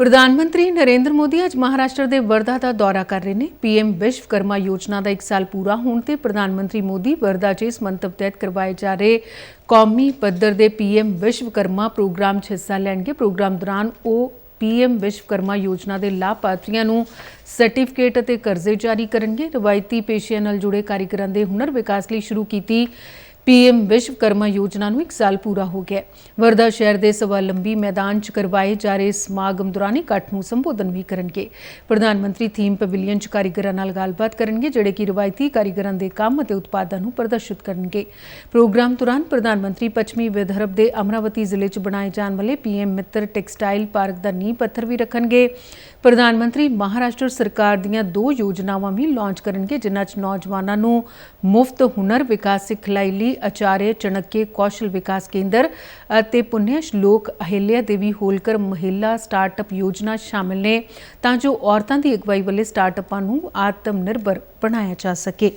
ਪ੍ਰਧਾਨ ਮੰਤਰੀ ਨਰਿੰਦਰ ਮੋਦੀ ਅੱਜ ਮਹਾਰਾਸ਼ਟਰ ਦੇ ਵਰਧਾ ਦਾ ਦੌਰਾ ਕਰ ਰਹੇ ਨੇ। ਪੀਐਮ ਵਿਸ਼ਵਕਰਮਾ ਯੋਜਨਾ ਦਾ 1 ਸਾਲ ਪੂਰਾ ਹੋਣ ਤੇ ਪ੍ਰਧਾਨ ਮੰਤਰੀ ਮੋਦੀ ਵਰਧਾ 'ਚ ਇਸ ਮੰਤਵ ਤਹਿਤ ਕਰਵਾਏ ਜਾ ਰਹੇ ਕੌਮੀ ਪੱਧਰ ਦੇ ਪੀਐਮ ਵਿਸ਼ਵਕਰਮਾ ਪ੍ਰੋਗਰਾਮ 'ਚ ਹਿੱਸਾ ਲੈਣਗੇ। ਪ੍ਰੋਗਰਾਮ ਦੌਰਾਨ ਉਹ ਪੀਐਮ ਵਿਸ਼ਵਕਰਮਾ ਯੋਜਨਾ ਦੇ ਲਾਭਪਾਤਰੀਆਂ ਨੂੰ ਸਰਟੀਫਿਕੇਟ ਅਤੇ ਕਰਜ਼ੇ ਜਾਰੀ ਕਰਨਗੇ। ਰਵਾਇਤੀ ਪੇਸ਼ਿਆਂ ਨਾਲ ਜੁੜੇ ਕਾਰੀਗਰਾਂ ਦੇ ਹੁਨਰ ਵਿਕਾਸ ਲਈ ਸ਼ੁਰੂ ਕੀਤੀ ਪੀਐਮ ਵਿਸ਼ਵਕਰਮਾ ਯੋਜਨਾ ਨੂੰ 1 ਸਾਲ ਪੂਰਾ ਹੋ ਗਿਆ ਹੈ। ਵਰਧਾ ਸ਼ਹਿਰ ਦੇ ਸਵਾਲੰਬੀ ਮੈਦਾਨ 'ਚ ਕਰਵਾਏ ਜਾ ਰਹੇ ਸਮਾਗਮ ਦੌਰਾਨ ਇਕੱਠ ਨੂੰ ਸੰਬੋਧਨ ਵੀ ਕਰਨਗੇ। ਪ੍ਰਧਾਨ ਮੰਤਰੀ ਥੀਮ ਪਵਿਲੀਅਨ 'ਚ ਕਾਰੀਗਰਾਂ ਨਾਲ ਗੱਲਬਾਤ ਕਰਨਗੇ, ਜਿਹੜੇ ਕਿ ਰਵਾਇਤੀ ਕਾਰੀਗਰਾਂ ਦੇ ਕੰਮ ਅਤੇ ਉਤਪਾਦਾਂ ਨੂੰ ਪ੍ਰਦਰਸ਼ਿਤ ਕਰਨਗੇ। ਪ੍ਰੋਗਰਾਮ ਦੌਰਾਨ ਪ੍ਰਧਾਨ ਮੰਤਰੀ ਪੱਛਮੀ ਵਿਦਰਭ ਦੇ ਅਮਰਾਵਤੀ ਜ਼ਿਲ੍ਹੇ 'ਚ ਬਣਾਏ ਜਾਣ ਵਾਲੇ ਪੀਐਮ ਮਿੱਤਰ ਟੈਕਸਟਾਈਲ ਪਾਰਕ ਦਾ ਨੀਂਹ ਪੱਥਰ ਵੀ ਰੱਖਣਗੇ। ਪ੍ਰਧਾਨ ਮੰਤਰੀ ਮਹਾਰਾਸ਼ਟਰ ਸਰਕਾਰ ਦੀਆਂ ਦੋ ਯੋਜਨਾਵਾਂ ਵੀ ਲਾਂਚ ਕਰਨਗੇ, ਜਿਨ੍ਹਾਂ 'ਚ ਨੌਜਵਾਨਾਂ ਨੂੰ ਮੁਫਤ ਹੁਨਰ ਵਿਕਾਸ ਸਿਖਲਾਈ ਲਈ ਆਚਾਰਿਆ ਚਣੱਕੇ ਕੌਸ਼ਲ ਵਿਕਾਸ ਕੇਂਦਰ ਅਤੇ ਪੁੰਨਿਆ ਲੋਕ ਅਹਿਲਿਆ ਦੇਵੀ ਹੋਲਕਰ ਮਹਿਲਾ ਸਟਾਰਟਅਪ ਯੋਜਨਾ ਸ਼ਾਮਿਲ ਨੇ ਤਾਂ ਜੋ ਔਰਤਾਂ ਦੀ ਅਗਵਾਈ ਵਾਲੇ ਸਟਾਰਟਅਪਾਂ ਨੂੰ ਆਤਮ ਨਿਰਭਰ ਬਣਾਇਆ ਜਾ ਸਕੇ।